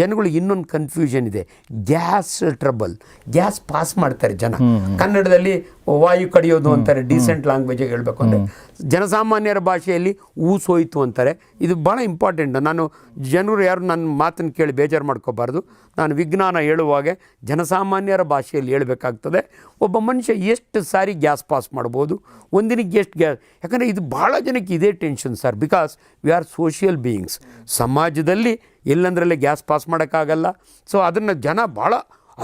ಜನಗಳಿಗೆ ಇನ್ನೊಂದು ಕನ್ಫ್ಯೂಷನ್ ಇದೆ. ಗ್ಯಾಸ್ ಟ್ರಬಲ್ ಗ್ಯಾಸ್ ಪಾಸ್ ಮಾಡ್ತಾರೆ ಜನ. ಕನ್ನಡದಲ್ಲಿ ವಾಯು ಕಡಿಯೋದು ಅಂತಾರೆ ಡೀಸೆಂಟ್ ಲ್ಯಾಂಗ್ವೇಜ್ ಹೇಳಬೇಕು ಅಂದರೆ. ಜನಸಾಮಾನ್ಯರ ಭಾಷೆಯಲ್ಲಿ ಊಸೋಯ್ತು ಅಂತಾರೆ. ಇದು ಭಾಳ ಇಂಪಾರ್ಟೆಂಟ್ ನಾನು ಜನರು ಯಾರು ನನ್ನ ಮಾತನ್ನು ಕೇಳಿ ಬೇಜಾರು ಮಾಡ್ಕೋಬಾರ್ದು. ನಾನು ವಿಜ್ಞಾನ ಹೇಳುವಾಗೆ ಜನಸಾಮಾನ್ಯರ ಭಾಷೆಯಲ್ಲಿ ಹೇಳಬೇಕಾಗ್ತದೆ. ಒಬ್ಬ ಮನುಷ್ಯ ಎಷ್ಟು ಸಾರಿ ಗ್ಯಾಸ್ ಪಾಸ್ ಮಾಡ್ಬೋದು? ಒಂದಿನಕ್ಕೆ ಎಷ್ಟು ಗ್ಯಾಸ್ ಯಾಕಂದರೆ ಇದು ಭಾಳ ಜನಕ್ಕೆ ಇದೇ tension sir because we are social beings ಸಮಾಜದಲ್ಲಿ ಎಲ್ಲಂದ್ರಲ್ಲೇ ಗ್ಯಾಸ್ ಪಾಸ್ ಮಾಡೋಕ್ಕಾಗಲ್ಲ. ಸೊ ಅದನ್ನು ಜನ ಭಾಳ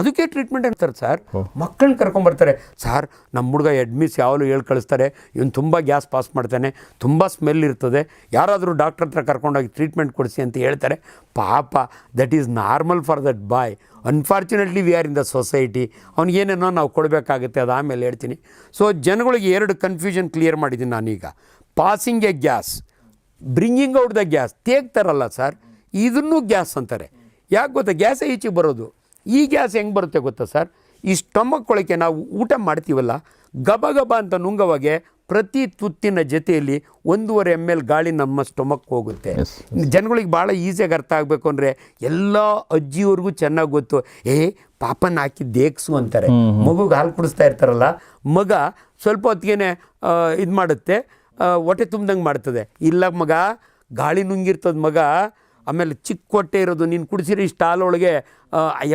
ಅದಕ್ಕೆ ಟ್ರೀಟ್ಮೆಂಟ್ ಅಂತಾರೆ ಸರ್ ಮಕ್ಕಳನ್ನ ಕರ್ಕೊಂಬರ್ತಾರೆ ಸರ್ ನಮ್ಮ ಹುಡುಗ ಎಡ್ಮಿಸ್ ಯಾವಾಗಲೂ ಹೇಳಿ ಕಳಿಸ್ತಾರೆ ಇವನು ತುಂಬ ಗ್ಯಾಸ್ ಪಾಸ್ ಮಾಡ್ತಾನೆ ತುಂಬ ಸ್ಮೆಲ್ ಇರ್ತದೆ ಯಾರಾದರೂ ಡಾಕ್ಟ್ರ್ ಹತ್ರ ಕರ್ಕೊಂಡೋಗಿ ಟ್ರೀಟ್ಮೆಂಟ್ ಕೊಡಿಸಿ ಅಂತ ಹೇಳ್ತಾರೆ. ಪಾಪ that is normal for that boy unfortunately we are in the society ಅವ್ನಿಗೇನೇನೋ ನಾವು ಕೊಡಬೇಕಾಗುತ್ತೆ ಅದು ಆಮೇಲೆ ಹೇಳ್ತೀನಿ. ಸೊ ಜನಗಳಿಗೆ ಎರಡು ಕನ್ಫ್ಯೂಷನ್ ಕ್ಲಿಯರ್ ಮಾಡಿದ್ದೀನಿ ನಾನೀಗ. Passing a gas bringing out the gas ತೇಗ್ತಾರಲ್ಲ sir ಇದನ್ನು ಗ್ಯಾಸ್ ಅಂತಾರೆ. ಯಾಕೆ ಗೊತ್ತಾ? ಗ್ಯಾಸೇ ಈಚೆಗೆ ಬರೋದು. ಈ ಗ್ಯಾಸ್ ಹೆಂಗೆ ಬರುತ್ತೆ ಗೊತ್ತಾ ಸರ್? ಈ ಸ್ಟಮಕ್ ಒಳಗೆ ನಾವು ಊಟ ಮಾಡ್ತೀವಲ್ಲ ಗಬ ಗಬ ಅಂತ ನುಂಗವಾಗೆ ಪ್ರತಿ ತುತ್ತಿನ ಜೊತೆಯಲ್ಲಿ ಒಂದೂವರೆ ಎಂ ಎಲ್ ಗಾಳಿ ನಮ್ಮ ಸ್ಟೊಮಕ್ ಹೋಗುತ್ತೆ. ಜನಗಳಿಗೆ ಭಾಳ ಈಸಿಯಾಗಿ ಅರ್ಥ ಆಗಬೇಕು ಅಂದರೆ ಎಲ್ಲ ಅಜ್ಜಿಯವ್ರಿಗೂ ಚೆನ್ನಾಗಿ ಗೊತ್ತು. ಏ ಪಾಪನ ಹಾಕಿ ದೇಕ್ಸು ಅಂತಾರೆ. ಮಗುಗೆ ಹಾಲು ಕುಡಿಸ್ತಾ ಇರ್ತಾರಲ್ಲ ಮಗ ಸ್ವಲ್ಪ ಹೊತ್ತಿಗೆ ಇದು ಮಾಡುತ್ತೆ ಹೊಟ್ಟೆ ತುಂಬ್ದಂಗೆ ಮಾಡ್ತದೆ. ಇಲ್ಲ ಮಗ ಗಾಳಿ ನುಂಗಿರ್ತದ ಮಗ ಆಮೇಲೆ ಚಿಕ್ಕ ಹೊಟ್ಟೆ ಇರೋದು ನೀನು ಕುಡಿಸಿರಿ ಇಷ್ಟು ಹಾಲೊಳಗೆ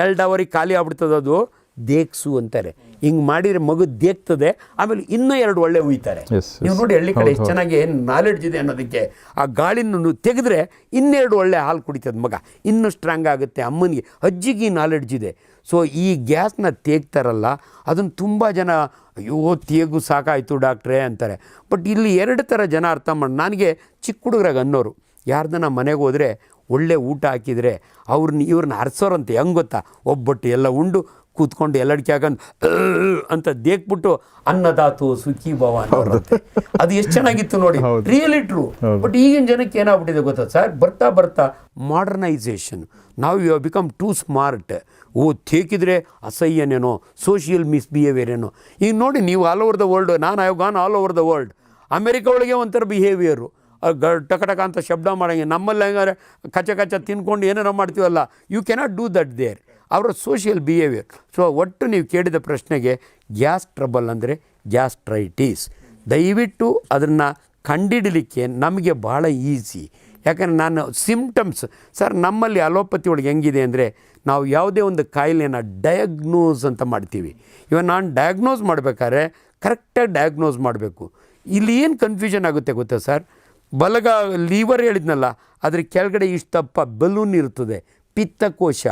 ಎರಡು ಅವರಿಗೆ ಖಾಲಿ ಆಗ್ಬಿಡ್ತದೆ ಅದು ದೇಕ್ಸು ಅಂತಾರೆ. ಹಿಂಗೆ ಮಾಡಿದರೆ ಮಗು ದೇಕ್ತದೆ ಆಮೇಲೆ ಇನ್ನೂ ಎರಡು ಒಳ್ಳೆ ಉಯ್ತಾರೆ. ನೀವು ನೋಡಿ ಹಳ್ಳಿ ಕಡೆ ಎಷ್ಟು ಚೆನ್ನಾಗಿ ಏನು ನಾಲೆಡ್ಜ್ ಇದೆ ಅನ್ನೋದಕ್ಕೆ ಆ ಗಾಳಿನೂ ತೆಗೆದ್ರೆ ಇನ್ನೆರಡು ಒಳ್ಳೆ ಹಾಲು ಕುಡಿತದೆ ಮಗ. ಇನ್ನೂ ಸ್ಟ್ರಾಂಗ್ ಆಗುತ್ತೆ ಅಮ್ಮನಿಗೆ ಅಜ್ಜಿಗೆ ನಾಲೆಡ್ಜ್ ಇದೆ. ಸೊ ಈ ಗ್ಯಾಸ್ನ ತೇಗ್ತಾರಲ್ಲ ಅದನ್ನು ತುಂಬ ಜನ ಅಯ್ಯೋ ತೇಗು ಸಾಕಾಯಿತು ಡಾಕ್ಟ್ರೇ ಅಂತಾರೆ. ಬಟ್ ಇಲ್ಲಿ ಎರಡು ಥರ ಜನ ಅರ್ಥ ಮಾಡಿ ನನಗೆ ಚಿಕ್ಕ ಹುಡುಗರಾಗ ಅನ್ನೋರು ಯಾರ್ದನ ಮನೆಗೆ ಹೋದರೆ ಒಳ್ಳೆ ಊಟ ಹಾಕಿದರೆ ಅವ್ರನ್ನ ಇವ್ರನ್ನ ಹರ್ಸೋರಂತೆ. ಹೆಂಗೆ ಗೊತ್ತಾ? ಒಬ್ಬಟ್ಟು ಎಲ್ಲ ಉಂಡು ಕೂತ್ಕೊಂಡು ಎಲ್ಲಡಿಕೆ ಹಾಕೊಂಡು ಅಂತ ದೇಕ್ಬಿಟ್ಟು ಅನ್ನದಾತು ಸುಖಿ ಭವ ಅದು ಎಷ್ಟು ಚೆನ್ನಾಗಿತ್ತು ನೋಡಿ. ರಿಯಲಿ ಟ್ರೂ ಬಟ್ ಈಗಿನ ಜನಕ್ಕೆ ಏನಾಗ್ಬಿಟ್ಟಿದೆ ಗೊತ್ತಾ ಸರ್? ಬರ್ತಾ ಬರ್ತಾ ಮಾಡರ್ನೈಸೇಷನ್ ನಾವು ಯು ಬಿಕಮ್ ಟೂ ಸ್ಮಾರ್ಟ್ ಓ ತೇಕಿದ್ರೆ ಅಸಹ್ಯನೇನೋ ಸೋಷಿಯಲ್ ಮಿಸ್ಬಿಹೇವಿಯರ್ ಏನೋ. ಈಗ ನೋಡಿ ನೀವು ಆಲ್ ಓವರ್ ದ ವರ್ಲ್ಡ್ ನಾನು I gone all over the world America ಒಳಗೆ ಒಂಥರ ಬಿಹೇವಿಯರು ಟಕ ಟಕ ಅಂತ ಶಬ್ದ ಮಾಡೋಂಗೆ. ನಮ್ಮಲ್ಲಿ ಹೆಂಗಾರೆ ಕಚ್ಚ ಕಚ್ಚ ತಿನ್ಕೊಂಡು ಏನೇನೋ ಮಾಡ್ತೀವಲ್ಲ you cannot do that there ಅವರ ಸೋಷಿಯಲ್ ಬಿಹೇವಿಯರ್ ಸೊ ಒಟ್ಟು ನೀವು ಕೇಳಿದ ಪ್ರಶ್ನೆಗೆ ಗ್ಯಾಸ್ ಟ್ರಬಲ್ ಅಂದರೆ ಗ್ಯಾಸ್ಟ್ರೈಟಿಸ್ ದಯವಿಟ್ಟು ಅದನ್ನು ಕಂಡಿಡಲಿಕ್ಕೆ ನಮಗೆ ಭಾಳ ಈಸಿ ಯಾಕಂದರೆ ನಾನು ಸಿಮ್ಟಮ್ಸ್ ಸರ್ ನಮ್ಮಲ್ಲಿ ಅಲೋಪತಿ ಒಳಗೆ ಹೆಂಗಿದೆ ಅಂದರೆ ನಾವು ಯಾವುದೇ ಒಂದು ಕಾಯಿಲೆನ ಡಯಾಗ್ನೋಸ್ ಅಂತ ಮಾಡ್ತೀವಿ. ಇವಾಗ ನಾನು ಡಯಾಗ್ನೋಸ್ ಮಾಡಬೇಕಾದ್ರೆ ಕರೆಕ್ಟಾಗಿ ಡಯಾಗ್ನೋಸ್ ಮಾಡಬೇಕು. ಇಲ್ಲಿ ಏನು ಕನ್ಫ್ಯೂಷನ್ ಆಗುತ್ತೆ ಗೊತ್ತಾ ಸರ್ ಬಲಗ ಲೀವರ್ ಹೇಳಿದ್ನಲ್ಲ, ಅದ್ರ ಕೆಳಗಡೆ ಇಷ್ಟಪ್ಪ ಬಲೂನ್ ಇರ್ತದೆ, ಪಿತ್ತಕೋಶ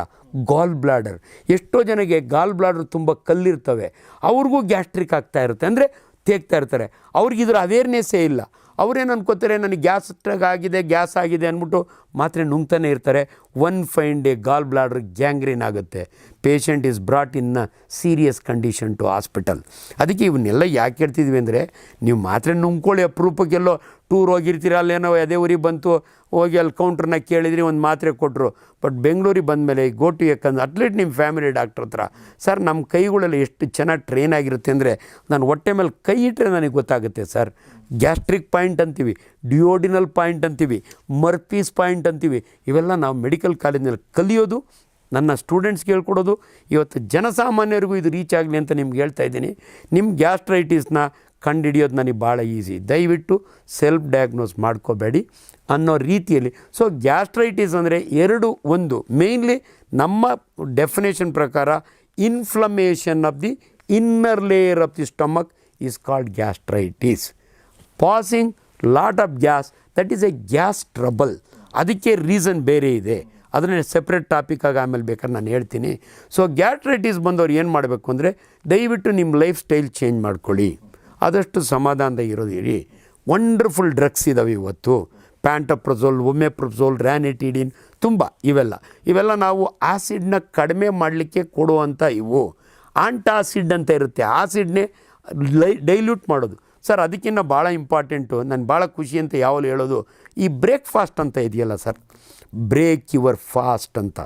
ಗಾಲ್ ಬ್ಲಾಡರ್ ಎಷ್ಟೋ ಜನಗೆ ಗಾಲ್ ಬ್ಲಾಡರ್ ತುಂಬ ಕಲ್ಲಿರ್ತವೆ, ಅವ್ರಿಗೂ ಗ್ಯಾಸ್ಟ್ರಿಕ್ ಆಗ್ತಾ ಇರುತ್ತೆ, ಅಂದರೆ ತೇಗ್ತಾ ಇರ್ತಾರೆ. ಅವ್ರಿಗೆ ಇದ್ರ ಅವೇರ್ನೆಸ್ಸೇ ಇಲ್ಲ. ಅವ್ರೇನು ಅನ್ಕೋತಾರೆ, ನನಗೆ ಗ್ಯಾಸ್ ಆಗಿದೆ ಗ್ಯಾಸ್ ಆಗಿದೆ ಅಂದ್ಬಿಟ್ಟು ಮಾತ್ರೆ ನುಂಗ್ತಾನೆ ಇರ್ತಾರೆ. One fine day gall bladder gangrene ಆಗುತ್ತೆ. Patient is brought in serious condition to hospital ಅದಕ್ಕೆ ಇವನ್ನೆಲ್ಲ ಯಾಕೆ ಹೇಳ್ತಿದ್ವಿ ಅಂದರೆ, ನೀವು ಮಾತ್ರೆ ನುಂಗ್ಕೊಳ್ಳಿ, ಅಪರೂಪಕ್ಕೆಲ್ಲೋ ಟೂರ್ ಹೋಗಿರ್ತೀರ, ಅಲ್ಲೇನೋ ಅದೇ ಊರಿಗೆ ಬಂತು, ಹೋಗಿ ಅಲ್ಲಿ ಕೌಂಟ್ರನ್ನ ಕೇಳಿದ್ರಿ, ಒಂದು ಮಾತ್ರೆ ಕೊಟ್ಟರು ಬಟ್ ಬೆಂಗಳೂರಿಗೆ ಬಂದಮೇಲೆ ಗೋ ಟು ಯಾಕಂದ್ರೆ ಅಟ್ಲೀಸ್ಟ್ ನಿಮ್ಮ ಫ್ಯಾಮಿಲಿ ಡಾಕ್ಟ್ರ್ ಹತ್ರ ಸರ್ ನಮ್ಮ ಕೈಗಳೆಲ್ಲ ಎಷ್ಟು ಚೆನ್ನಾಗಿ ಟ್ರೈನ್ ಆಗಿರುತ್ತೆ ಅಂದರೆ, ನಾನು ಹೊಟ್ಟೆ ಮೇಲೆ ಕೈ ಇಟ್ಟರೆ ನನಗೆ ಗೊತ್ತಾಗುತ್ತೆ ಸರ್ ಗ್ಯಾಸ್ಟ್ರಿಕ್ ಪಾಯಿಂಟ್ ಅಂತೀವಿ ಡಿಯೋಡಿನಲ್ ಪಾಯಿಂಟ್ ಅಂತೀವಿ ಮರ್ಪೀಸ್ ಪಾಯಿಂಟ್ ಅಂತೀವಿ, ಇವೆಲ್ಲ ನಾವು ಮೆಡಿಕಲ್ ಕಾಲೇಜಿನಲ್ಲಿ ಕಲಿಯೋದು, ನನ್ನ ಸ್ಟೂಡೆಂಟ್ಸ್ಗೆ ಹೇಳ್ಕೊಡೋದು ಇವತ್ತು ಜನಸಾಮಾನ್ಯರಿಗೂ ಇದು ರೀಚ್ ಆಗಲಿ ಅಂತ ನಿಮ್ಗೆ ಹೇಳ್ತಾ ಇದ್ದೀನಿ. ನಿಮ್ಮ ಗ್ಯಾಸ್ಟ್ರೈಟಿಸ್ನ ಕಂಡುಹಿಡಿಯೋದು ನನಗೆ ಭಾಳ ಈಸಿ. ದಯವಿಟ್ಟು ಸೆಲ್ಫ್ ಡಯಾಗ್ನೋಸ್ ಮಾಡ್ಕೋಬೇಡಿ ಅನ್ನೋ ರೀತಿಯಲ್ಲಿ. ಸೊ, ಗ್ಯಾಸ್ಟ್ರೈಟಿಸ್ ಅಂದರೆ ಎರಡು, ಒಂದು. ಮೇಯ್ನ್ಲಿ ನಮ್ಮ ಡೆಫಿನೇಷನ್ ಪ್ರಕಾರ inflammation of the inner layer of the stomach is called gastritis passing lot of gas that is a gas trouble ಅದಕ್ಕೆ ರೀಸನ್ ಬೇರೆ ಇದೆ. ಅದನ್ನೇ ಸೆಪ್ರೇಟ್ ಟಾಪಿಕಾಗಿ ಆಮೇಲೆ ಬೇಕಾದ್ರೆ ನಾನು ಹೇಳ್ತೀನಿ. ಸೊ ಗ್ಯಾಟ್ರೈಟಿಸ್ ಬಂದವ್ರು ಏನು ಮಾಡಬೇಕು ಅಂದರೆ ದಯವಿಟ್ಟು ನಿಮ್ಮ ಲೈಫ್ ಸ್ಟೈಲ್ ಚೇಂಜ್ ಮಾಡ್ಕೊಳ್ಳಿ. ಆದಷ್ಟು ಸಮಾಧಾನದಾಗ ಇರೋದಿರಿ. ವಂಡರ್ಫುಲ್ ಡ್ರಗ್ಸ್ ಇದ್ದಾವೆ ಇವತ್ತು. ಪ್ಯಾಂಟಪ್ರೊಸೋಲ್ ಒಮೆಪ್ರೊಸೋಲ್ ರ್ಯಾನಿಟಿಡಿನ್ ತುಂಬ ಇವೆಲ್ಲ. ಇವೆಲ್ಲ ನಾವು ಆಸಿಡ್ನ ಕಡಿಮೆ ಮಾಡಲಿಕ್ಕೆ ಕೊಡುವಂಥ ಇವು. ಆಂಟಾಸಿಡ್ ಅಂತ ಇರುತ್ತೆ. ಆಸಿಡ್ನೇ ಲೈ ಡೈಲ್ಯೂಟ್ ಮಾಡೋದು. ಸರ್ ಅದಕ್ಕಿಂತ ಭಾಳ ಇಂಪಾರ್ಟೆಂಟು, ನಾನು ಭಾಳ ಖುಷಿ ಅಂತ ಯಾವಾಗಲೂ ಹೇಳೋದು, ಈ ಬ್ರೇಕ್ಫಾಸ್ಟ್ ಅಂತ ಇದೆಯಲ್ಲ ಸರ್, ಬ್ರೇಕ್ ಯುವರ್ ಫಾಸ್ಟ್ ಅಂತ.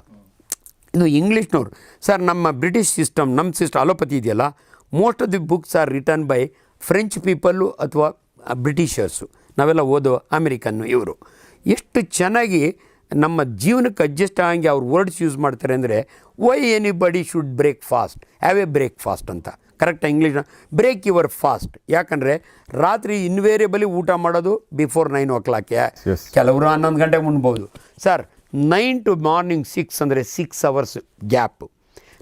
ಇದು ಇಂಗ್ಲೀಷ್ನವ್ರು, ಸರ್, ನಮ್ಮ ಬ್ರಿಟಿಷ್ ಸಿಸ್ಟಮ್, ನಮ್ಮ ಸಿಸ್ಟಮ್ ಅಲೋಪತಿ ಇದೆಯಲ್ಲ most of the books are return by French people ಅಥವಾ ಬ್ರಿಟಿಷರ್ಸು, ನಾವೆಲ್ಲ ಓದೋ ಅಮೆರಿಕನ್ನು ಇವರು. ಎಷ್ಟು ಚೆನ್ನಾಗಿ ನಮ್ಮ ಜೀವನಕ್ಕೆ ಅಡ್ಜಸ್ಟ್ ಆಗಿ ಅವ್ರು ವರ್ಡ್ಸ್ ಯೂಸ್ ಮಾಡ್ತಾರೆ ಅಂದರೆ why anybody should breakfast have a breakfast ಅಂತ. Correct English break your fast ಯಾಕಂದರೆ ರಾತ್ರಿ ಇನ್ವೇರಿಯಬಲಿ ಊಟ ಮಾಡೋದು ಬಿಫೋರ್ ನೈನ್ ಓ ಕ್ಲಾಕ್ಗೆ ಕೆಲವರು ಹನ್ನೊಂದು ಗಂಟೆಗೆ ಉಣ್ಬೋದು. Sir nine to morning six ಅಂದರೆ ಸಿಕ್ಸ್ ಅವರ್ಸ್ ಗ್ಯಾಪ್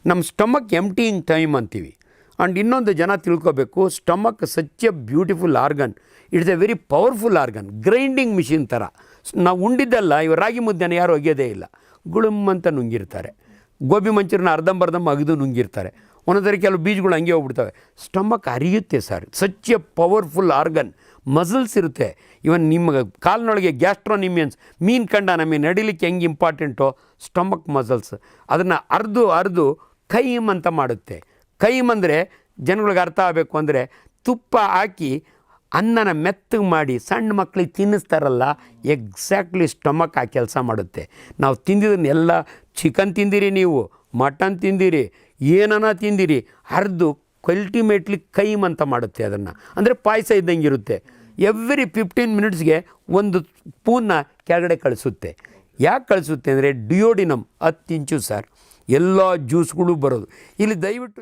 ನಮ್ಮ ಸ್ಟಮಕ್ ಎಂಟಿಂಗ್ ಟೈಮ್ ಅಂತೀವಿ. ಆ್ಯಂಡ್ ಇನ್ನೊಂದು ಜನ ತಿಳ್ಕೊಬೇಕು stomach such a beautiful organ it's a very powerful organ grinding machine ಥರ ನಾವು ಉಂಡಿದ್ದಲ್ಲ ಇವ ರಾಗಿ ಮುದ್ದೆನ ಯಾರು ಒಗೆಯೋದೇ ಇಲ್ಲ. ಗುಳುಮ್ ಅಂತ ನುಂಗಿರ್ತಾರೆ. ಗೋಬಿ ಮಂಚೂರಿನ ಅರ್ಧಂಬರ್ಧಂ ಅಗಿದು ನುಂಗಿರ್ತಾರೆ. ಒಂದೊಂದ್ಸರಿ ಕೆಲವು ಬೀಜಗಳು ಹಂಗೆ ಹೋಗ್ಬಿಡ್ತವೆ. Stomach ಅರಿಯುತ್ತೆ sir. Such a powerful organ muscles ಇರುತ್ತೆ. ಇವನ್ ನಿಮ್ಮ ಕಾಲಿನೊಳಗೆ ಗ್ಯಾಸ್ಟ್ರೋನಿಮಿಯನ್ಸ್ ಮೀನು ಕಂಡ ನಮಗೆ ನಡಿಲಿಕ್ಕೆ ಹೆಂಗೆ ಇಂಪಾರ್ಟೆಂಟು ಸ್ಟಮಕ್ ಮಸಲ್ಸ್ ಅದನ್ನು ಅರ್ದು ಅರ್ದು ಕೈಮ್ ಅಂತ ಮಾಡುತ್ತೆ. ಕೈಮ್ ಅಂದರೆ ಜನಗಳಿಗೆ ಅರ್ಥ ಆಗಬೇಕು ಅಂದರೆ ತುಪ್ಪ ಹಾಕಿ ಅನ್ನನ ಮೆತ್ತಗೆ ಮಾಡಿ ಸಣ್ಣ ಮಕ್ಕಳಿಗೆ ತಿನ್ನಿಸ್ತಾರಲ್ಲ ಎಕ್ಸಾಕ್ಟ್ಲಿ ಸ್ಟಮಕ್ ಆ ಕೆಲಸ ಮಾಡುತ್ತೆ. ನಾವು ತಿಂದಿದ್ದನ್ನೆಲ್ಲ ಚಿಕನ್ ತಿಂದಿರಿ ನೀವು ಮಟನ್ ತಿಂದಿರಿ ಏನನ ತಿಂದಿರಿ? ಹರಿದು ಕಲ್ಟಿಮೇಟ್ಲಿ ಕೈಮ್ ಅಂತ ಮಾಡುತ್ತೆ ಅದನ್ನು. ಅಂದರೆ ಪಾಯಸ ಇದ್ದಂಗೆ ಇರುತ್ತೆ ಎವ್ರಿ ಫಿಫ್ಟೀನ್ ಮಿನಿಟ್ಸ್ಗೆ ಒಂದು ಸ್ಪೂನ್ನ ಕೆಳಗಡೆ ಕಳಿಸುತ್ತೆ. ಯಾಕೆ ಕಳಿಸುತ್ತೆ ಅಂದರೆ ಡಿಯೋಡಿನಮ್ ಹತ್ತು ಇಂಚು ಸರ್ ಎಲ್ಲ ಜ್ಯೂಸ್ಗಳು ಬರೋದು. ಇಲ್ಲಿ ದಯವಿಟ್ಟು